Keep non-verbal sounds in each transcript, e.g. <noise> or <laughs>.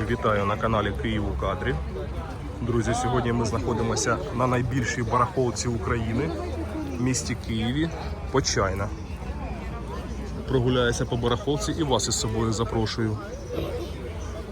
Вітаю на каналі Київ у кадрі. Друзі, сьогодні ми знаходимося на найбільшій барахолці України в місті Києві Почайна. Прогуляюся по барахолці і вас із собою запрошую.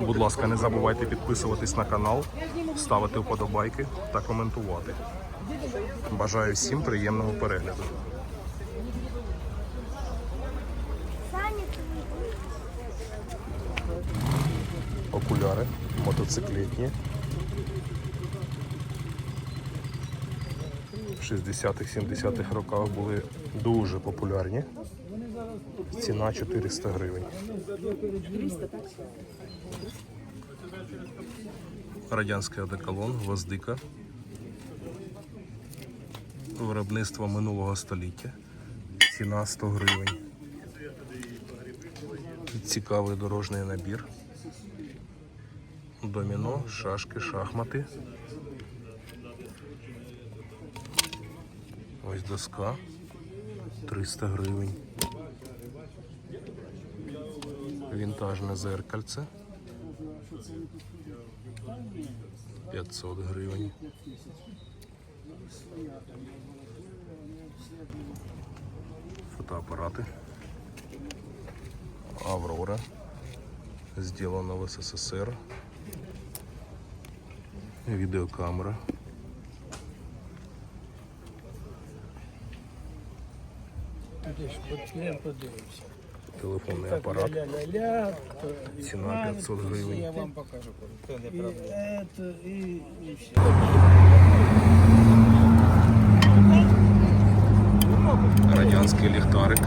Будь ласка, не забувайте підписуватись на канал, ставити вподобайки та коментувати. Бажаю всім приємного перегляду. Мотоциклетні. В 60-х-70-х роках були дуже популярні. Ціна 400 гривень. Радянський одеколон, гвоздика. Виробництво минулого століття. Ціна 100 гривень. Цікавий дорожній набір. Доміно, шашки, шахмати. Ось доска. 300 гривень. Вінтажне зеркальце. 500 гривень. Фотоапарати. Аврора. Сделано в СССР. Відеокамера. Подивимося. Телефонний апарат. Ціна 500 гривень. Я вам покажу. Радянський ліхтарик.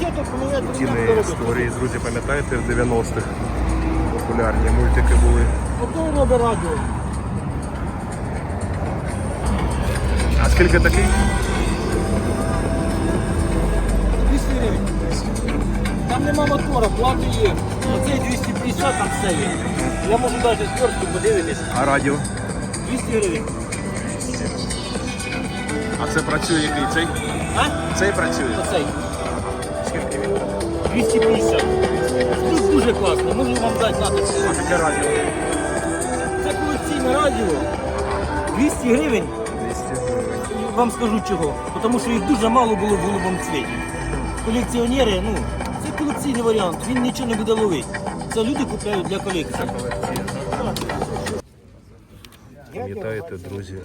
Коли Тіни історії, друзі, пам'ятаєте, в 90-х популярні мультики були. Ото робить радіо. А скільки такий? 200 гривень. Там нема мотора, плати є. Оцей 250, там все є. Я можу навіть зверху подивитись. А радіо? 200 гривень. А це працює який цей? А? Цей працює. Оцей. Скільки він? 250. Тут дуже класно, можу вам дати на це. Таке радіо. Це колекційне радіо. 200 гривень. 200 гривень. І Вам скажу чого. Тому що їх дуже мало було в голубому цвіті. Колекціонери, ну, це колекційний варіант, він нічого не буде ловити. Це люди купляють для колекції. Пам'ятаєте, друзі,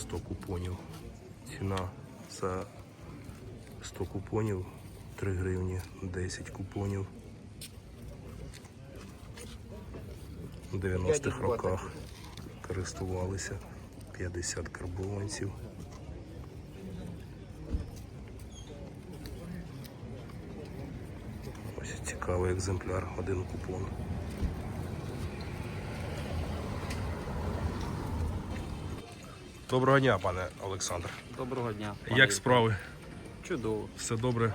100 купонів. Ціна за 100 купонів 3 гривні, 10 купонів. У 90-х роках користувалися 50 карбованців. Ось цікавий екземпляр, один купон. Доброго дня, пане Олександр. Доброго дня. Як справи? Чудово. Все добре?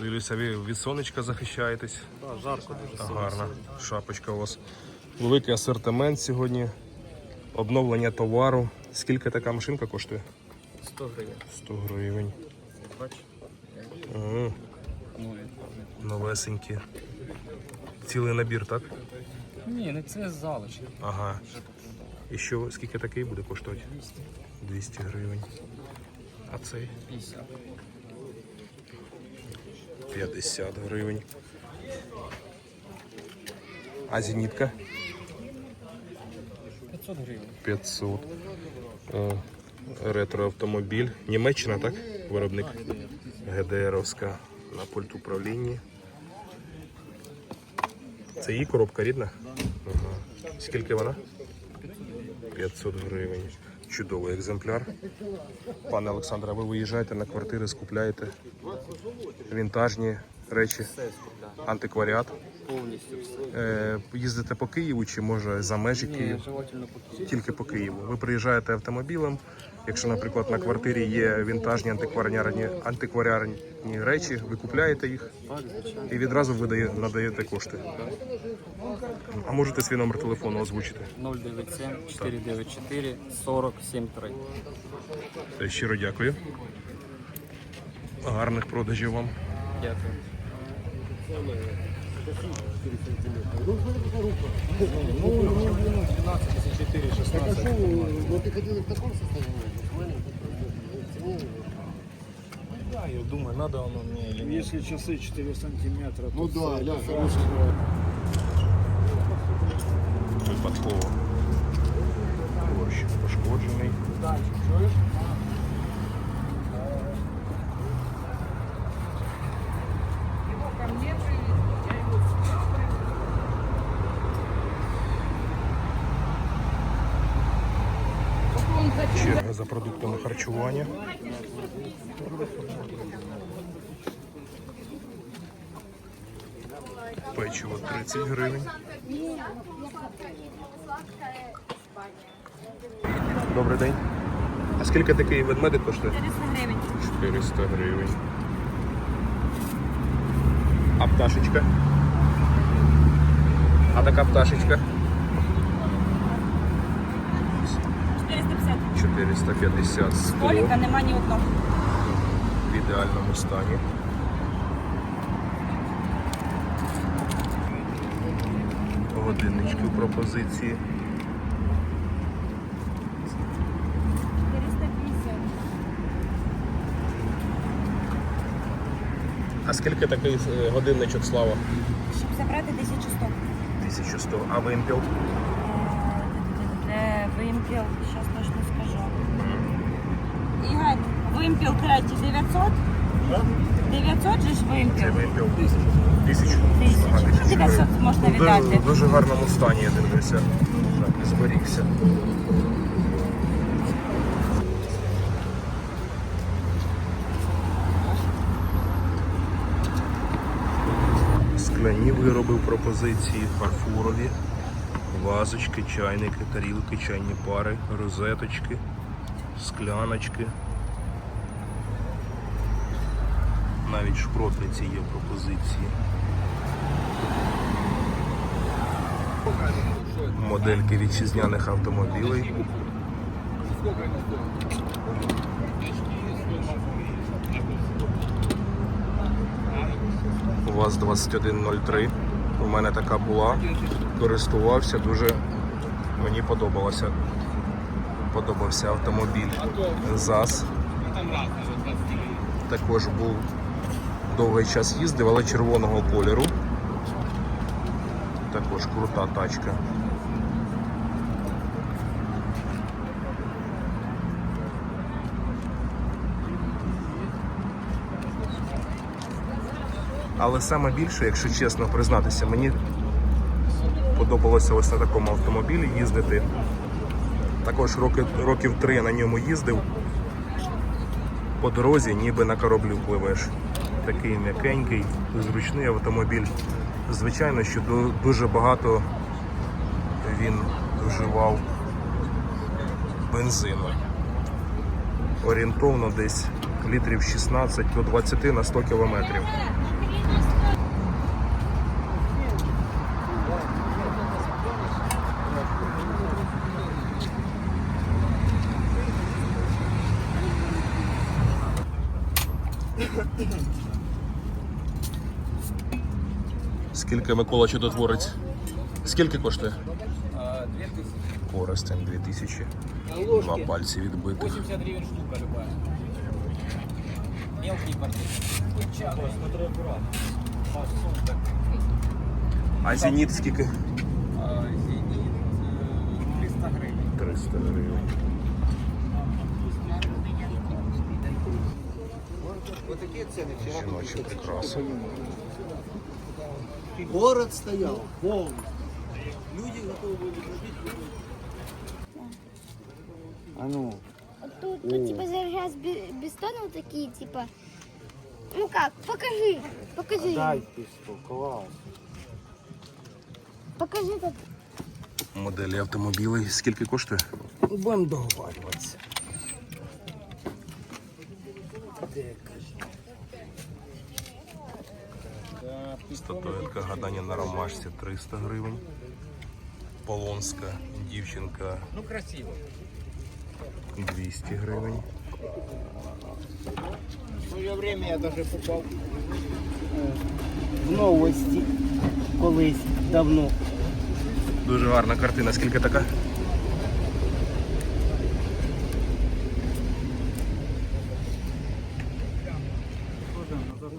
Дивлюся, ви від сонечка захищаєтесь. Да, жарко дуже гарна. Шапочка у вас. Великий асортимент сьогодні. Обновлення товару. Скільки така машинка коштує? 100 гривень. 100 гривень. Ага, новесенькі. Цілий набір, так? ні, не це залишки. Ага. І що, скільки такий буде коштувати? 200, 200 гривень. А цей 50. 50 гривень. А зенітка? 500 гривень. 500. О, ретроавтомобіль. Німеччина, так? Виробник ГДРовська на пульт управлінні. Це її коробка рідна? Ага. Скільки вона? 500 гривень. Чудовий екземпляр. Пане Олександре, ви виїжджаєте на квартири, скупляєте вінтажні речі, антикваріат. Повністю все. Е, їздите по Києву чи може за межі Києва? Тільки по Києву. Ви приїжджаєте автомобілем, Якщо, наприклад, на квартирі є вінтажні антикваріарні, антикваріарні речі, ви купляєте їх і відразу видає, надаєте кошти. А можете свій номер телефону озвучити? 097 494 40 73. Е, Щиро дякую. Гарних продажів вам. Дякую. 4, 16. Так, а что, вот ты ходил в таком состоянии? Да, я думаю, надо оно мне или нет. Если часы 4 сантиметра, то Ну да, ля, хороший. Випадково. Борщ пошкоджений. Дальше, чуєш? Харчування. Печиво 30 гривень. Добрий день. А скільки такий ведмедик коштує? 400 гривень. 400 гривень. А пташечка? А така пташечка? 450. 450 скло Коліка нема ні одного. в ідеальному стані. Годиннички в пропозиції. 450. А скільки такий е, годинничок слава? Щоб забрати 1100. 1100. А вимпіл? Вимпіл, зараз точно скажу. Ігор, вимпіл третій 900? 900 же ж Це вимпіл. вимпіл. Тисячу. Тисячу. Ага, Ну, 900 можна Ну, віддати. Дуже, дуже гарному стані, я дивлюся. Так, зберігся. Скляні вироби в пропозиції, фарфорові, вазочки, чайники, тарілки, чайні пари, розеточки, скляночки. Навіть шпротниці є пропозиції. Модельки вітчизняних автомобілей. У вас 2103. У мене така була. Користувався, дуже мені подобалося. Подобався автомобіль ЗАЗ. Також був довгий час їздив, але червоного кольору. Також крута тачка. Але саме більше, якщо чесно признатися, мені подобалося ось на такому автомобілі їздити. Також роки, років три на ньому їздив. По дорозі ніби на кораблю пливеш. Такий м'якенький, зручний автомобіль. Звичайно, що дуже багато він вживав бензину. Орієнтовно десь літрів 16 до 20 на 100 кілометрів. Скільки Микола Чудотворець? Скільки коштує? 2000. Коростень 2000. Два пальці відбитих. 80 гривен штука любая. Мелкий портрет. Смотри аккуратно. А зеніт скільки? Зенит 300 гривен. 300 гривень. Жіночі прикраси. Город стоял полный. А ну, Тут, тут типа зараз бестонов такие, типа. Ну как, покажи, покажи, дай пистол, класс. покажи как. Моделі автомобілей. Скільки коштує? Будем договариваться. Статуетка гадання на ромашці 300 гривень. Полонська дівчинка Ну, красиво. 200 гривень. В своє время я даже попав в новості колись давно. Дуже гарна картина. Скільки така?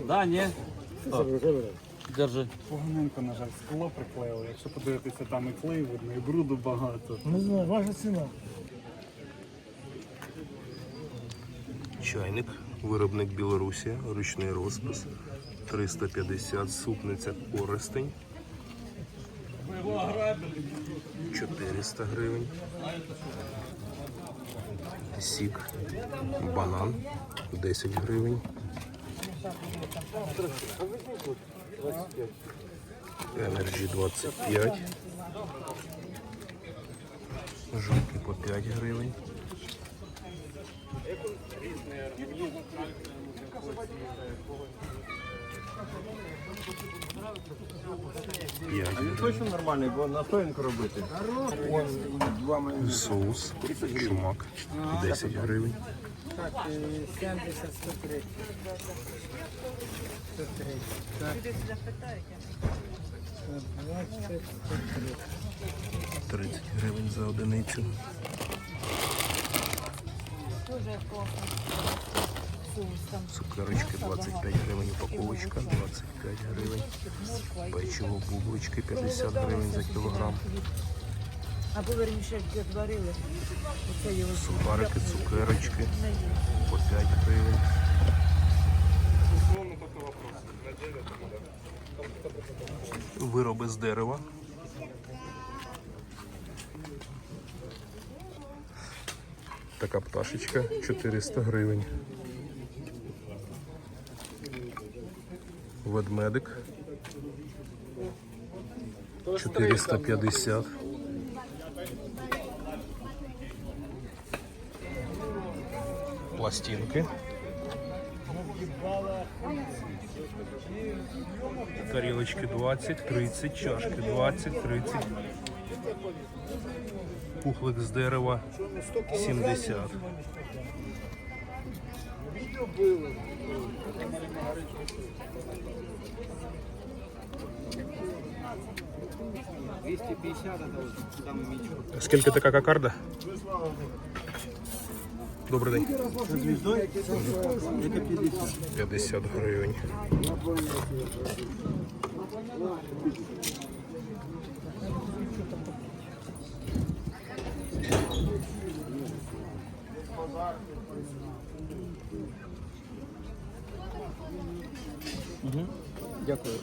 Да, ні. Держи. Поганенько, на жаль, скло приклеїли. Якщо подивитися, там і клей видно, і бруду багато. Не знаю, ваша ціна. Чайник, виробник Білорусі, ручний розпис. 350, супниця користень. 400 гривень. Сік, банан, 10 гривень. Енерджі 25. Жовтий по 5 гривень. Точно нормальний, бо настоянку робити. Соус, чумак, 10 гривень. Так, 70, 103. 103. Так. 20, 103. 30 гривень за одиницю. Цукерочки 25 гривень упаковочка, 25 гривень. Печиво бублички 50 гривень за кілограм. Або верніше варили. Оце його Сухарики, цукерочки по 5 гривень. Вироби з дерева. Така пташечка 400 гривень. Ведмедик 450. Пластинки. Тарілочки 20, 30, чашки 20, 30. Кухлик з дерева 70. Скільки така кокарда? Добрий день. 50 гривень. Дякую.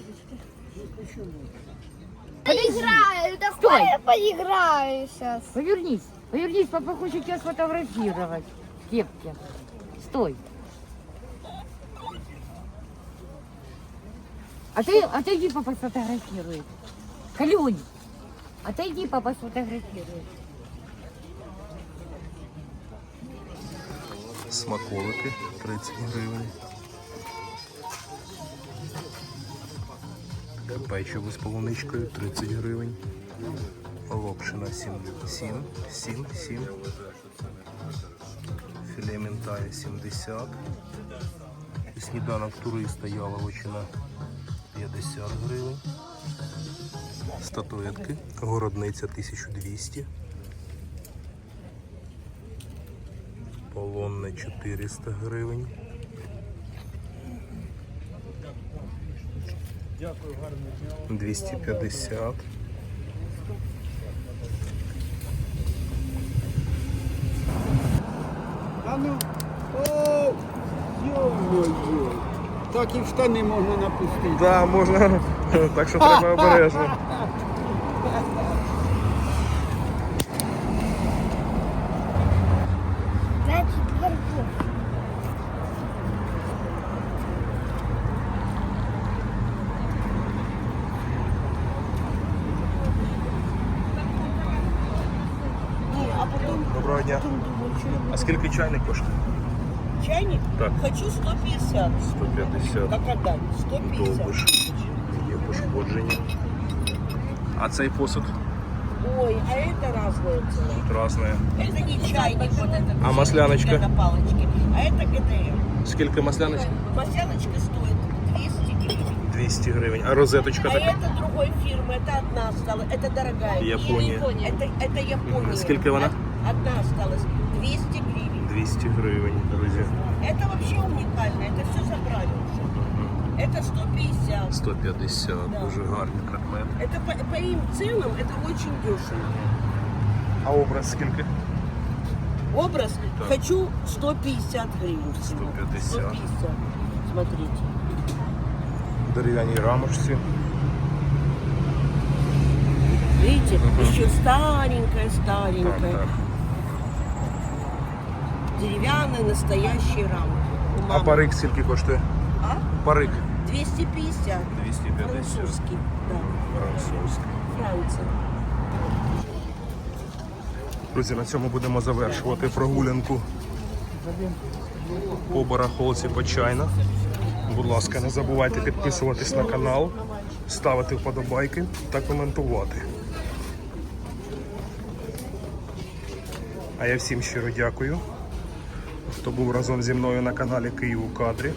Поиграю, давай я поиграю сейчас. Повернись, повернись, папа хочет тебя сфотографировать. В кепке. Стой. А ты, отойди, папа сфотографирует. Калюнь, отойди, папа сфотографирует. Смаколики 30 гривень. Печиво з полуничкою 30 гривень. Локшина 7, 7, 7, 7. Філе ментая 70. І сніданок туриста яловичина 50 гривень. Статуетки. Городниця 1200. Полонне 400 гривень. Дякую, дня. 250. Ну, о, йо-моє. Так і в штани можна напустити. Да, можна. <laughs> Так що треба <laughs> обережно. скільки чайник коштує? Чайник? Так. Хочу 150. 150. Как отдать? 150. Довбиш. Є пошкодження. А цей посуд Ой, а это разная цена. тут різне. Это не чайник вот этот. А масляночка? На палочке. А это ГДМ. Скільки масляночка? Масляночка стоит 200 гривен. 200 гривень. А розеточка А така? это другой фирмы, это одна осталась, это дорогая. Япония. Это, это Япония. Сколько она? Одна осталась, 200 гривен. 200 гривень, друзі. Это вообще уникально, это все забрали уже. Это 150. 150, Да. дуже гарний предмет. Это по, по им ценам это очень дешево. А образ скільки? Образ хочу 150 гривен всего. 150. 150. Смотрите. В дерев'яній рамочці. Видите, еще старенькая, Так, старенькая. так. Деревянные настоящие рамы. У А мамы. парик скільки коштує? А? Парик 250. 250. Французский. Да. Французький. Франция. Друзі, на цьому будемо завершувати прогулянку по барахолці Почайна. Будь ласка, не забувайте підписуватись на канал, ставити вподобайки та коментувати. А я всім щиро дякую, хто був разом зі мною на каналі Київ у кадрі.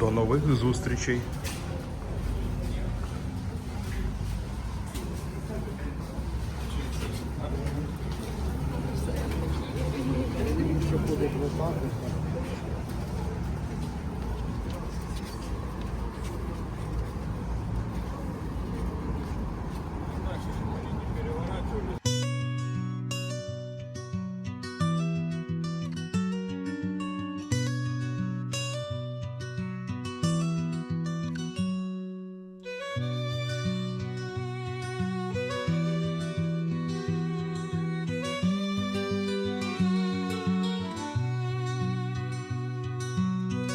До нових зустрічей!